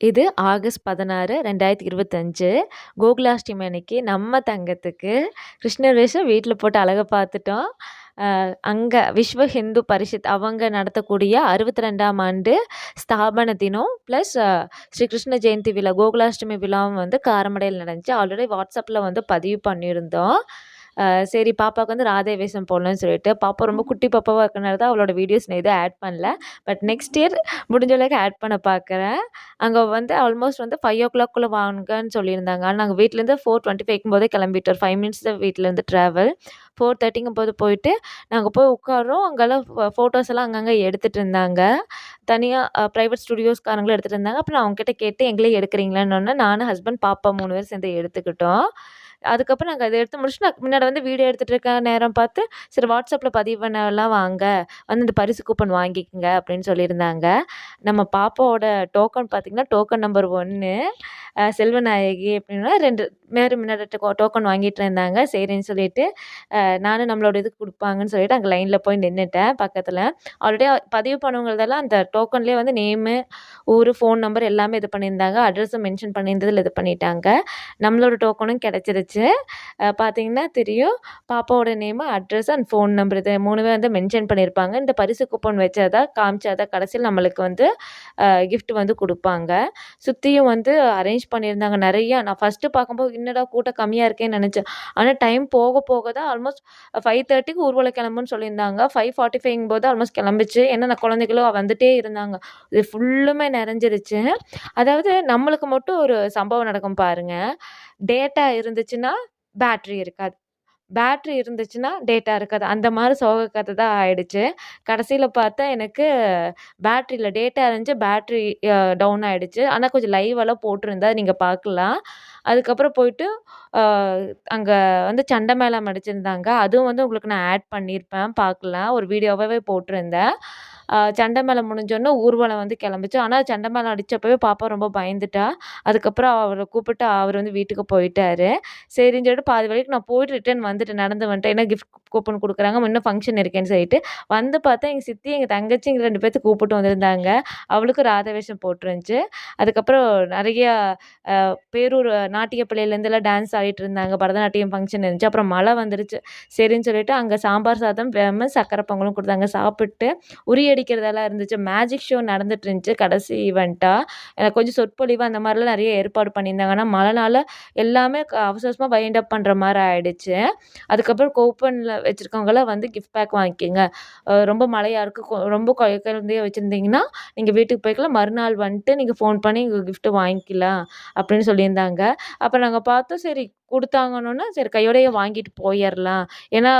இது ஆகஸ்ட் பதினாறு ரெண்டாயிரத்தி இருபத்தஞ்சு. கோகுலாஷ்டமி அன்னைக்கு நம்ம தங்கத்துக்கு கிருஷ்ணர் வேஷம் வீட்டில் போட்டு அழகை பார்த்துட்டோம். அங்கே விஸ்வ ஹிந்து பரிஷத் அவங்க நடத்தக்கூடிய அறுபத்தி ரெண்டாம் ஆண்டு ஸ்தாபன தினம் ப்ளஸ் ஸ்ரீ கிருஷ்ண ஜெயந்தி விழா கோகுலாஷ்டமி விழாவும் வந்து காரமடையில் நடந்துச்சு. ஆல்ரெடி வாட்ஸ்அப்பில் வந்து பதிவு பண்ணியிருந்தோம். சரி பாப்பாவுக்கு வந்து ராதே வேஷம் போடணும்னு சொல்லிட்டு பாப்பா ரொம்ப குட்டி பாப்பாவாக இருக்கனால தான் அவளோட வீடியோஸ் நான் எதுவும் ஆட் பண்ணல. பட் நெக்ஸ்ட் இயர் முடிஞ்ச அளவுக்கு ஆட் பண்ண பார்க்குறேன் அங்கே வந்து ஆல்மோஸ்ட் வந்து ஃபைவ் ஓ கிளாக்குள்ளே வாங்கன்னு சொல்லியிருந்தாங்க. ஆனால் நாங்கள் வீட்டிலேருந்து ஃபோர் டுவெண்ட்டி ஃபைவ்க்கும் போதே கிளம்பிட்டோம். ஃபைவ் மினிட்ஸ் தான் வீட்டிலேருந்து ட்ராவல் ஃபோர் தேர்ட்டிங்கும் போது போயிட்டு நாங்கள் போய் உட்காரோம் அங்கெல்லாம் ஃபோட்டோஸ் எல்லாம் அங்கங்கே எடுத்துகிட்டு இருந்தாங்க. தனியாக ப்ரைவேட் ஸ்டுடியோஸ்காரங்களும் எடுத்துகிட்டு இருந்தாங்க. அப்புறம் அவங்ககிட்ட கேட்டு எங்களே எடுக்கிறீங்களான்னு நானும் ஹஸ்பண்ட் பாப்பா மூணு பேர் சேர்ந்து எடுத்துக்கிட்டோம். அதுக்கப்புறம் நாங்கள் அதை எடுத்து முடிச்சுட்டு நான் முன்னாடி வந்து வீடியோ எடுத்துகிட்டு இருக்க நேரம் பார்த்து சரி வாட்ஸ்அப்பில் பதிவு பண்ணலாம் வாங்க. வந்து இந்த பரிசு கூப்பன் வாங்கிக்கோங்க அப்படின்னு சொல்லியிருந்தாங்க. நம்ம பாப்பாவோட டோக்கன் பார்த்திங்கன்னா டோக்கன் நம்பர் ஒன்று செல்வநாயகி அப்படின்னா ரெண்டு மேரி முன்னாடி டோக்கன் வாங்கிட்டு இருந்தாங்க. சரின்னு சொல்லிட்டு நானும் நம்மளோட இதுக்கு கொடுப்பாங்கன்னு சொல்லிட்டு அங்கே லைனில் போய் நின்றுட்டேன் பக்கத்தில். ஆல்ரெடி பதிவு பண்ணவங்களதெல்லாம் அந்த டோக்கன்லேயே வந்து நேமு ஊர் ஃபோன் நம்பர் எல்லாமே இது பண்ணியிருந்தாங்க. அட்ரஸும் மென்ஷன் பண்ணியிருந்ததில் இது பண்ணிட்டாங்க. நம்மளோட டோக்கனும் கிடச்சிருச்சு. பார்த்தீங்கன்னா தெரியும். பாப்பாவோட name address and phone number இது மூணுமே வந்து மென்ஷன் பண்ணியிருப்பாங்க இந்த பரிசு கூப்பன் வச்சதா காமிச்சாதான் கடைசியில் நம்மளுக்கு வந்து கிஃப்ட் வந்து கொடுப்பாங்க. சுற்றியும் வந்து அரேஞ்ச் பண்ணியிருந்தாங்க நிறையா. நான் ஃபஸ்ட்டு பார்க்கும்போது என்னடா கூட்டம் கம்மியாக இருக்கேன்னு நினச்சேன். ஆனால் டைம் போக போக தான் ஆல்மோஸ்ட் ஃபைவ் தேர்ட்டிக்கு ஊர்வலம் கிளம்புன்னு சொல்லியிருந்தாங்க. ஃபைவ் ஃபார்ட்டி ஃபைவ்ங்கும் போது ஆல்மோஸ்ட் கிளம்பிச்சு ஏன்னா நான் குழந்தைகளும் வந்துகிட்டே இருந்தாங்க. இது ஃபுல்லுமே நிறைஞ்சிருச்சு. அதாவது நம்மளுக்கு மட்டும் ஒரு சம்பவம் நடக்கும் பாருங்கள் டேட்டா இருந்துச்சுன்னா பேட்ரி இருக்காது. பேட்ரி இருந்துச்சுன்னா டேட்டா இருக்காது. அந்த மாதிரி சோக கதை தான் ஆயிடுச்சு. கடைசியில் பார்த்தா எனக்கு பேட்ரியில் டேட்டா இருந்துச்சு பேட்ரி டவுன் ஆகிடுச்சு ஆனால் கொஞ்சம் லைவெல்லாம் போட்டிருந்தா நீங்கள் பார்க்கலாம். அதுக்கப்புறம் போயிட்டு அங்கே வந்து சண்டை மேளம் அடிச்சிருந்தாங்க. அதுவும் வந்து உங்களுக்கு நான் ஆட் பண்ணியிருப்பேன் பார்க்கலாம். ஒரு வீடியோவாகவே போட்டிருந்தேன். சண்டை மேளம் முடிஞ்சோடனே ஊர்வலம் வந்து கிளம்பிச்சு. ஆனால் சண்டை மேளம் அடித்தப்பவே பாப்பா ரொம்ப பயந்துட்டா. அதுக்கப்புறம் அவரை கூப்பிட்டு அவர் வந்து வீட்டுக்கு போயிட்டாரு. சரின்னு சொல்லிட்டு பாதி வரைக்கும் நான் போயிட்டு ரிட்டர்ன் வந்துட்டு நடந்து வந்துட்டேன். ஏன்னா கிஃப்ட் கூப்பன் கொடுக்குறாங்க இன்னும் ஃபங்க்ஷன் இருக்கேன்னு சொல்லிட்டு. வந்து பார்த்தா எங்கள் சித்தி எங்கள் தங்கச்சி எங்கள் ரெண்டு பேர்த்து கூப்பிட்டு வந்திருந்தாங்க. அவளுக்கு ராதவேஷம் போட்டுருந்துச்சு. அதுக்கப்புறம் நிறையா பேரூர் நாட்டிய பிள்ளையிலேருந்துலாம் டான்ஸ் ஆடிட்டு இருந்தாங்க. பரதநாட்டியம் ஃபங்க்ஷன் இருந்துச்சு. அப்புறம் மழை வந்துருச்சு. சரின்னு சொல்லிட்டு அங்கே சாம்பார் சாதம் சக்கரை பொங்கலும் கொடுத்தாங்க. சாப்பிட்டு உரிய அடிக்கிறதெல்லாம் இருந்துச்சு. மேஜிக் ஷோ நடந்துட்டு இருந்துச்சு கடைசி ஈவெண்ட்டாக எனக்கு கொஞ்சம் சொற்பொழிவு அந்த மாதிரிலாம் நிறைய ஏற்பாடு பண்ணியிருந்தாங்க. ஆனால் மழைனால எல்லாமே அவசரமாக வைண்ட் அப் பண்ணுற மாதிரி ஆகிடுச்சு அதுக்கப்புறம் கூப்பனில் வச்சுருக்கவங்களாம் வந்து கிஃப்ட் பேக் வாங்கிக்கோங்க. ரொம்ப மழையாக இருக்குது ரொம்ப குழந்தைய வச்சுருந்தீங்கன்னா நீங்கள் வீட்டுக்கு போய்க்கலாம். மறுநாள் வந்துட்டு நீங்கள் ஃபோன் பண்ணி கிஃப்ட்டு வாங்கிக்கலாம் அப்படின்னு சொல்லியிருந்தாங்க. அப்போ நாங்கள் பார்த்தோம். சரி கொடுத்தாங்கன்னொன்னே சரி கையோடையே வாங்கிட்டு போயிடலாம் ஏன்னா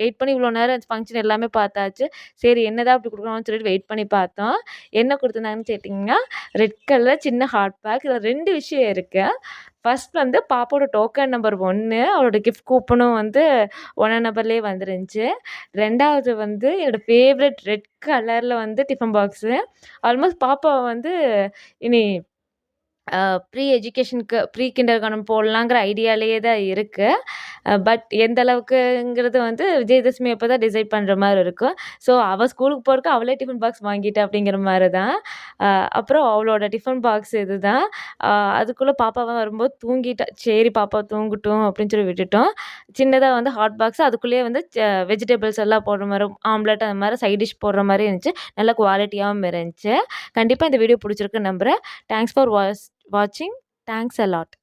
வெயிட் பண்ணி இவ்வளோ நேரம் ஃபங்க்ஷன் எல்லாமே பார்த்தாச்சு. சரி என்னதான் அப்படி கொடுக்குறாங்கன்னு சொல்லிட்டு வெயிட் பண்ணி பார்த்தோம். என்ன கொடுத்துருந்தாங்கன்னு கேட்டிங்கன்னா ரெட் கலர் சின்ன ஹாட் பேக் இதில் ரெண்டு விஷயம் இருக்குது ஃபஸ்ட் வந்து பாப்பாவோட டோக்கன் நம்பர் ஒன்று அவளோட கிஃப்ட் கூப்பனும் வந்து ஒன்றாம் நம்பர்லேயே வந்துருந்துச்சு. ரெண்டாவது வந்து என்னோடய ஃபேவரட் ரெட் கலரில் வந்து டிஃபன் பாக்ஸு ஆல்மோஸ்ட் பாப்பா வந்து இனி ப்ரீ எஜுகேஷனுக்கு ப்ரீ கிண்டர்கார்டன் போடலாங்கிற ஐடியாலேயே தான் இருக்குது பட் எந்த அளவுக்குங்கிறது வந்து விஜயதசமி அப்போ தான் டிசைட் பண்ணுற மாதிரி இருக்கும். ஸோ அவள் ஸ்கூலுக்கு போகிறக்கு அவளே டிஃபன் பாக்ஸ் வாங்கிட்டா அப்படிங்கிற மாதிரி தான். அப்புறம் அவளோட டிஃபன் பாக்ஸ் இது தான். அதுக்குள்ளே பாப்பாவை வரும்போது தூங்கிட்டா சரி பாப்பா தூங்கட்டும் அப்படின்னு சொல்லி விட்டுட்டோம். சின்னதாக வந்து ஹாட் பாக்ஸ் அதுக்குள்ளேயே வந்து வெஜிடபிள்ஸ் எல்லாம் போடுற மாதிரி ஆம்லெட் அந்த மாதிரி சைட் டிஷ் போடுற மாதிரி இருந்துச்சு. நல்ல குவாலிட்டியாகவும் இருந்துச்சு. கண்டிப்பாக இந்த வீடியோ பிடிச்சிருக்கு நம்புகிறேன் thanks for was watching. Thanks a lot.